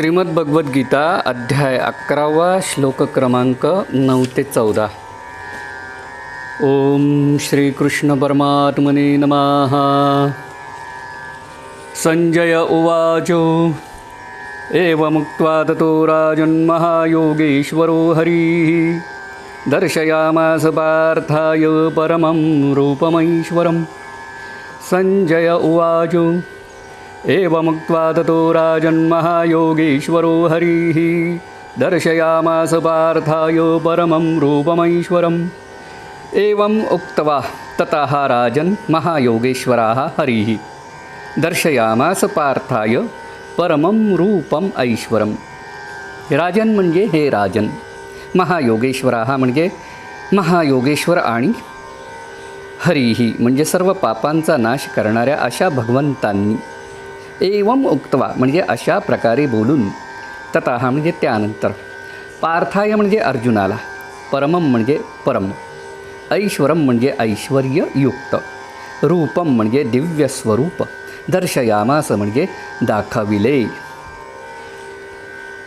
श्रीमद भगवद्गीता अध्याय अकरावा श्लोक क्रमांक नऊ ते चौदा. ओम श्रीकृष्ण परमात्मने नमः. संजय उवाचो. एवमुक्त्वा ततो राजन्महायोगेश्वरो हरिः. दर्शयामास पार्थाय परमं रूपमैश्वरं सञ्जय उवाचो. एवमुक्त्वा ततो राजन्महायोगेश्वरो हरिः। दर्शयामास पार्थायो परमं रूपमैश्वरम्। एवम् उक्त्वा ततः राजन् महायोगेश्वराः हरिः। दर्शयामास पार्थाय परमं रूपम ऐश्वरम। राजन म्हणजे हे राजन। महायोगेश्वराः म्हणजे महायोगेश्वर आणि हरिही म्हणजे सर्व पापांचा नाश करणाऱ्या अशा भगवंतांनी। एवम उक्तवा म्हणजे अशा प्रकारे बोलून तथा म्हणजे त्यानंतर पार्थाय म्हणजे अर्जुनाला परमम म्हणजे परम ऐश्वरम म्हणजे ऐश्वर्ययुक्त रूपम म्हणजे दिव्य स्वरूप दर्शयामास म्हणजे दाखविले.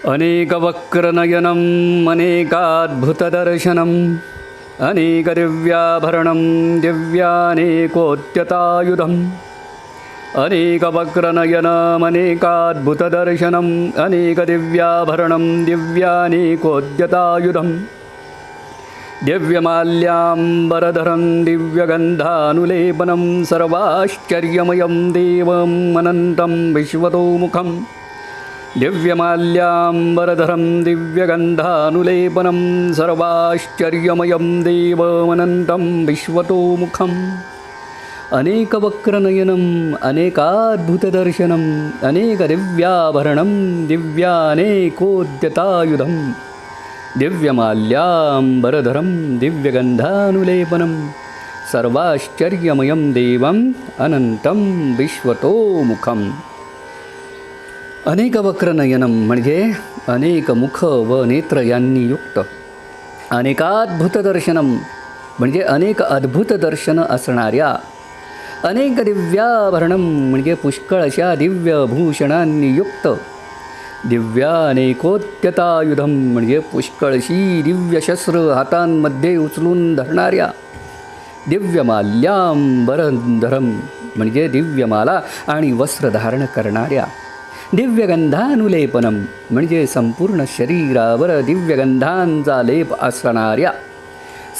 अनेकवक्रनयनम् अनेकाद्भुतदर्शनम् अनेकदिव्याभरणं दिव्यानेकोत्यतायुधम् अनेकवक्रनयनमनेकाद्भुतदर्शनम् अनेकदिव्याभरणं दिव्यानेकोद्यतायुधम्। दिव्यमाल्याम्बरधरं दिव्यगन्धानुलेपनं सर्वाश्चर्यमयं देवम् अनन्तं विश्वतोमुखं दिव्यमाल्याम्बरधरं दिव्यगन्धानुलेपनं सर्वाश्चर्यमयं देवमनन्तं विश्वतोमुखम् अनेकवक्रनयनम् अनेकाद्भुतदर्शनम् अनेकदिव्याभरणं दिव्यानेकोद्यतायुधं दिव्यमाल्याम्बरधरं दिव्यगन्धानुलेपनं सर्वाश्चर्यमयं देवम् अनंतं विश्वतोमुखम्। अनेकवक्रनयनं म्हणजे अनेक मुख व नेत्र यांनी युक्त अनेकाद्भुत दर्शनम म्हणजे अनेक अद्भुत दर्शन असणाऱ्या अनेक दिव्याभरणम म्हणजे पुष्कळ अशा दिव्य भूषणांनी युक्त दिव्यानेकोत्यतायुधम म्हणजे पुष्कळशी दिव्य शस्त्र हातांमध्ये उचलून धरणाऱ्या. दिव्यमाल्यां म्हणजे दिव्यमाला आणि वस्त्र धारण करणाऱ्या. दिव्यगंधानुलेपनम म्हणजे संपूर्ण शरीरावर दिव्यगंधांचा लेप असणाऱ्या.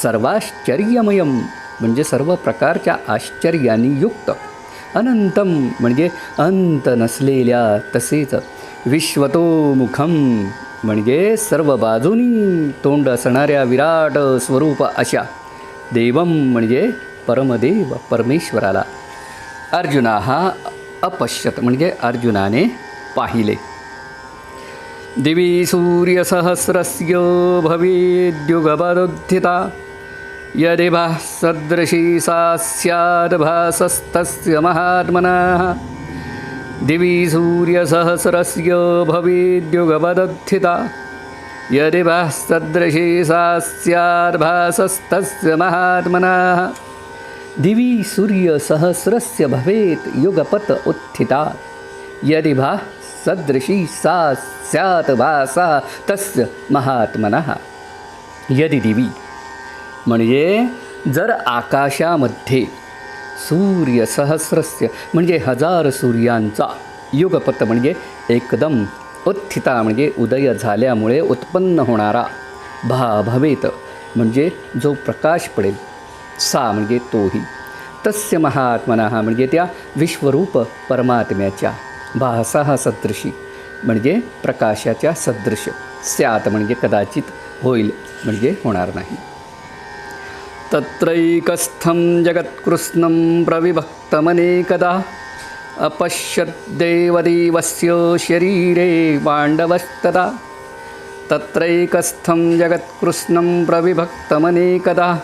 सर्वाश्चर्यमयम म्हणजे सर्व प्रकारच्या आश्चर्यानी युक्त. अनंतम म्हणजे अंत नसलेल्या तसेच विश्वतोमुखम म्हणजे सर्व बाजूनी तोंड असणाऱ्या विराट स्वरूप अशा. देवम म्हणजे परमदेव परमेश्वराला. अर्जुना हा अपश्यत म्हणजे अर्जुनाने पाहिले. दिवी सूर्यसहस्रस्य भवेद्युगपदुत्थिता. यदि भाः सदृशी सा स्याद्भासस्तस्य महात्मनः। दिवि सूर्यसहस्रस्य भवेद्युगपदत्थिता। यदि भाः सदृशी सा स्याद्भासस्तस्य महात्मनः। दिवि सूर्यसहस्रस्य भवेत् युगपत् उत्थिता। यदि भाः सदृशी सा स्यात् भासा तस्य महात्मनः। यदि दिवी म्हणजे जर आकाशामध्ये सूर्य सहस्रस्य म्हणजे हजार सूर्यांचा युगपत म्हणजे एकदम उत्थिता म्हणजे उदय झाल्यामुळे उत्पन्न होणारा भा भवेत म्हणजे जो प्रकाश पडेल सा म्हणजे तोही तस्य महात्मना म्हणजे त्या विश्वरूप परमात्म्याच्या भासा सदृशी म्हणजे प्रकाशाच्या सदृश स्यात म्हणजे कदाचित होईल म्हणजे होणार नाही. तत्रैकस्थं जगत्कृत्स्नं प्रविभक्तमनेकदा। अपश्यद्देवदेवस्य शरीरे पाण्डवस्तदा। तत्रैकस्थं जगत्कृत्स्नं प्रविभक्तमनेकदा।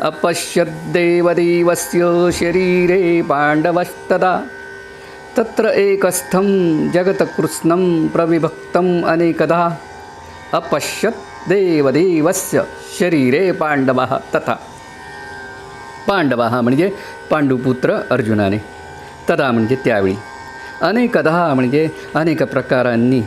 अपश्यद्देवदेवस्य शरीरे पाण्डवस्तदा। तत्र एकस्थं जगत्कृत्स्नं प्रविभक्तम् अनेकदा। अपश्यत् देवदेवस्य शरीरे पांडवः तथा। पांडवः म्हणजे पांडुपुत्र अर्जुनाने। तदा म्हणजे त्यावेळी। अनेकदा म्हणजे अनेक प्रकारांनी